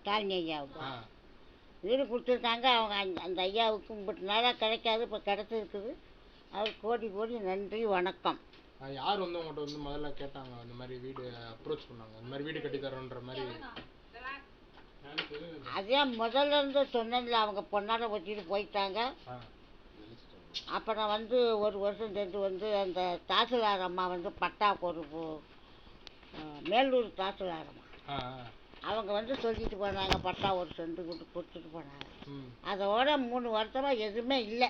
ஸ்டாலின் ஐயாவுக்கு வீடு கொடுத்துருக்காங்க. அவங்க அந்த- அந்த ஐயாவுக்கு இம்பிட்டு நாளாக கிடைக்காது. இப்போ கிடச்சிருக்குது. அவர் கோடி கோடி நன்றி வணக்கம். யார் வந்து உங்கள்கிட்ட வந்து முதல்ல கேட்டாங்க? இந்த மாதிரி வீடு அப்ரோச் பண்ணாங்க. இந்த மாதிரி வீடு கட்டி தரோன்ற மாதிரி. அதே முதல்ல இருந்து சொன்னேன்ல அவங்க பொண்ணாட வச்சுட்டு போயிட்டாங்க. அப்புறம் வந்து ஒரு வருஷம் சென்று வந்து அந்த தாசில்தார் அம்மா வந்து பட்டாவுக்கு ஒரு மேலூர் தாசில்தார் அம்மா. அவங்க வந்து சொல்லிட்டு போனாங்க பட்டா ஒரு செண்டு கொடுத்து கொடுத்துட்டு போனாங்க. அதோட மூணு வருஷமாக எதுவுமே இல்லை.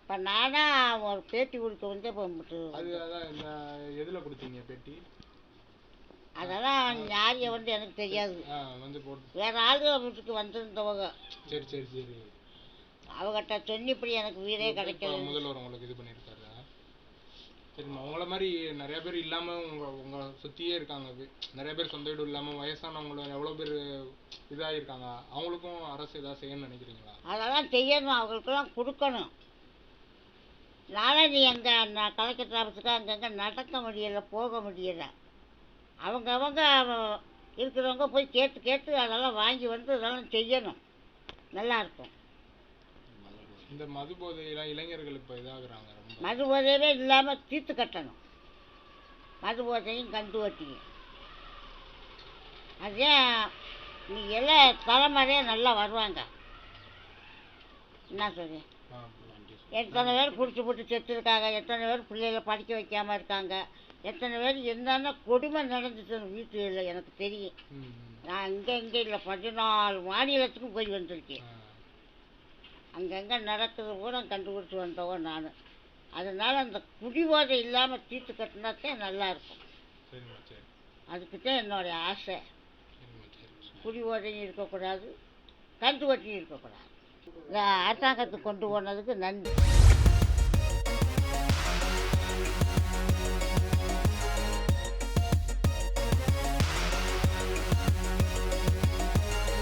இப்போ நானாக ஒரு பேட்டி கொடுக்க வந்து எதில் கொடுத்தீங்க பெட்டி? அதெல்லாம் யாரைய வந்து எனக்கு தெரியாது. வேற ஆளுங்க வீட்டுக்கு வந்திருந்தவங்க. சரி சரி சரி. அவகிட்ட சொன்னி இப்படி எனக்கு வீடே கிடைக்கல. முதல்வர் உங்களுக்கு இது பண்ணியிருக்காரு. சரிம்மா உங்களை மாதிரி நிறைய பேர் இல்லாமல் உங்கள் உங்கள் சுற்றியே இருக்காங்க. வி- நிறைய பேர் சொந்த வீடு இல்லாமல் வயசானவங்களும் எவ்வளோ பேர் இதாயிருக்காங்க? அவங்களுக்கும் அரசு இதாக செய்யணும்னு நினைக்கிறீங்களா? அதெல்லாம் செய்யணும். அவங்களுக்கெல்லாம் கொடுக்கணும். நானே நீ எங்கே நான் கலெக்டர் ஆஃபீஸுக்கு அங்கங்கே நடக்க முடியலை போக முடியலை. அவங்க அவங்க இருக்கிறவங்க போய் கேட்டு கேட்டு அதெல்லாம் வாங்கி வந்து அதெல்லாம் செய்யணும். நல்லா இருக்கும். இந்த மது போதையெல்லாம் இளைஞர்கள் இப்ப இதாகுறாங்க மது போதையவே இல்லாமல் தீர்த்து கட்டணும். மது போதையும் கந்து வட்டியும் அதே நீ எல்லாம் தலைமுறையாக நல்லா வருவாங்க. என்ன சொல்றேன் எத்தனை பேர் குடிச்சு போட்டு செத்து இருக்காங்க எத்தனை பேர் பிள்ளைகளை படிக்க வைக்காம இருக்காங்க எத்தனை பேர் என்னென்ன கொடுமை நடந்துச்சு வீட்டில் எனக்கு தெரியும். நான் இங்கே இங்கே இல்லை பதினாலு மாநிலத்துக்கும் போய் வந்திருக்கேன். அங்கங்கே நடக்கிறது பூரா கண்டுபிடிச்சி வந்தவன் நான். அதனால் அந்த குடிபோதை இல்லாமல் தீர்த்து கட்டினாத்தான் நல்லா இருக்கும். சரிம்மா சரி. அதுக்கு தான் என்னுடைய ஆசை. குடிபோதையும் இருக்கக்கூடாது கந்து வட்டியும் இருக்கக்கூடாது. அரசாங்கத்துக்கு கொண்டு போனதுக்கு நன்றி.